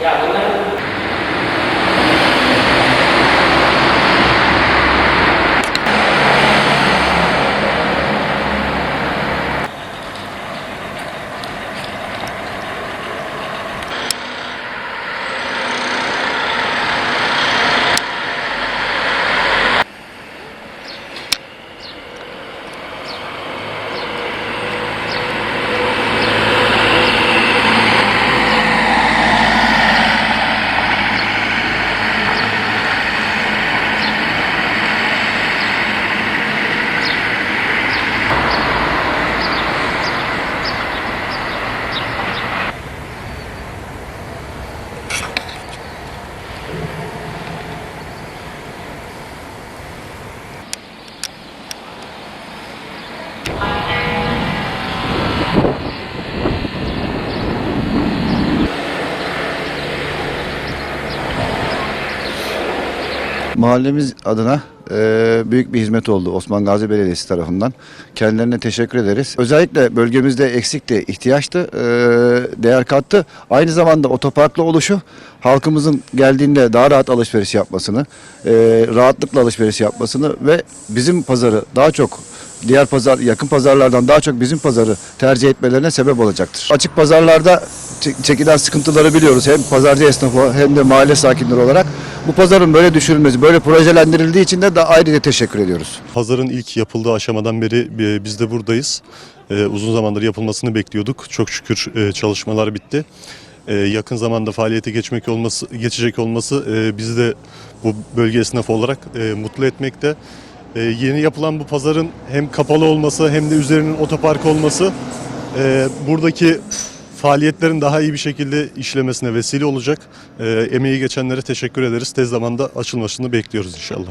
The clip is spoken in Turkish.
E a aluna Mahallemiz adına e, büyük bir hizmet oldu Osman Gazi Belediyesi tarafından. Kendilerine teşekkür ederiz. Özellikle bölgemizde eksikti, ihtiyaçtı, e, değer kattı. Aynı zamanda otoparklı oluşu halkımızın geldiğinde daha rahat alışveriş yapmasını, e, rahatlıkla alışveriş yapmasını ve bizim pazarı daha çok diğer pazar yakın pazarlardan daha çok bizim pazarı tercih etmelerine sebep olacaktır. Açık pazarlarda çe- çekilen sıkıntıları biliyoruz. Hem pazarcı esnafı hem de mahalle sakinleri olarak. Bu pazarın böyle düşürülmesi, böyle projelendirildiği için de, de ayrıca teşekkür ediyoruz. Pazarın ilk yapıldığı aşamadan beri e, biz de buradayız. E, Uzun zamandır yapılmasını bekliyorduk. Çok şükür e, çalışmalar bitti. Yakın zamanda faaliyete geçmek olması, geçecek olması bizi de bu bölge esnafı olarak mutlu etmekte. E, Yeni yapılan bu pazarın hem kapalı olması hem de üzerinin otopark olması e, buradaki faaliyetlerin daha iyi bir şekilde işlemesine vesile olacak. E, Emeği geçenlere teşekkür ederiz. Tez zamanda açılmasını bekliyoruz inşallah.